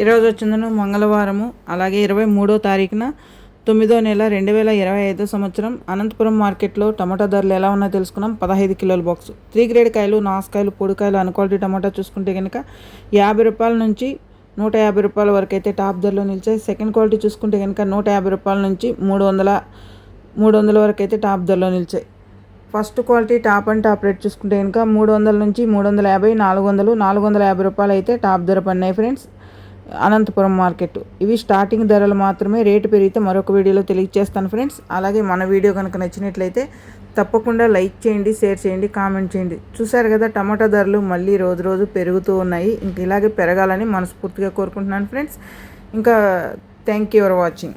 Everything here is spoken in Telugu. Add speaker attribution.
Speaker 1: ఈరోజు వచ్చిందను మంగళవారము అలాగే ఇరవై మూడో తారీఖున తొమ్మిదో నెల రెండు వేల ఇరవై ఐదో సంవత్సరం అనంతపురం మార్కెట్లో టమాటా ధరలు ఎలా ఉన్నాయో తెలుసుకున్నాం. పదహైదు కిలోల బాక్స్. త్రీ గ్రేడ్ కాయలు నాసుకాయలు పొడికాయలు అన్క్వాలిటీ టమాటా చూసుకుంటే కనుక యాభై రూపాయల నుంచి నూట యాభై రూపాయల వరకు అయితే టాప్ ధరలో నిలిచాయి. సెకండ్ క్వాలిటీ చూసుకుంటే కనుక నూట యాభై రూపాయల నుంచి మూడు వందల మూడు వందల వరకు అయితే టాప్ ధరలో నిలిచాయి. First quality top and top rate చూసుకుంటే కనుక మూడు వందల నుంచి మూడు వందల యాభై నాలుగు వందలు నాలుగు వందల యాభై రూపాయలు అయితే టాప్ ధర పడినాయి ఫ్రెండ్స్. అనంతపురం మార్కెట్. ఇవి స్టార్టింగ్ ధరలు మాత్రమే రేటు పెరిగితే మరొక వీడియోలో తెలియజేస్తాను ఫ్రెండ్స్. అలాగే మన వీడియో కనుక నచ్చినట్లయితే తప్పకుండా లైక్ చేయండి షేర్ చేయండి కామెంట్ చేయండి. చూసారు కదా టమాటా ధరలు మళ్ళీ రోజు రోజు పెరుగుతూ ఉన్నాయి. ఇంక ఇలాగే పెరగాలని మనస్ఫూర్తిగా కోరుకుంటున్నాను ఫ్రెండ్స్. ఇంకా థ్యాంక్ యూ ఫర్ వాచింగ్.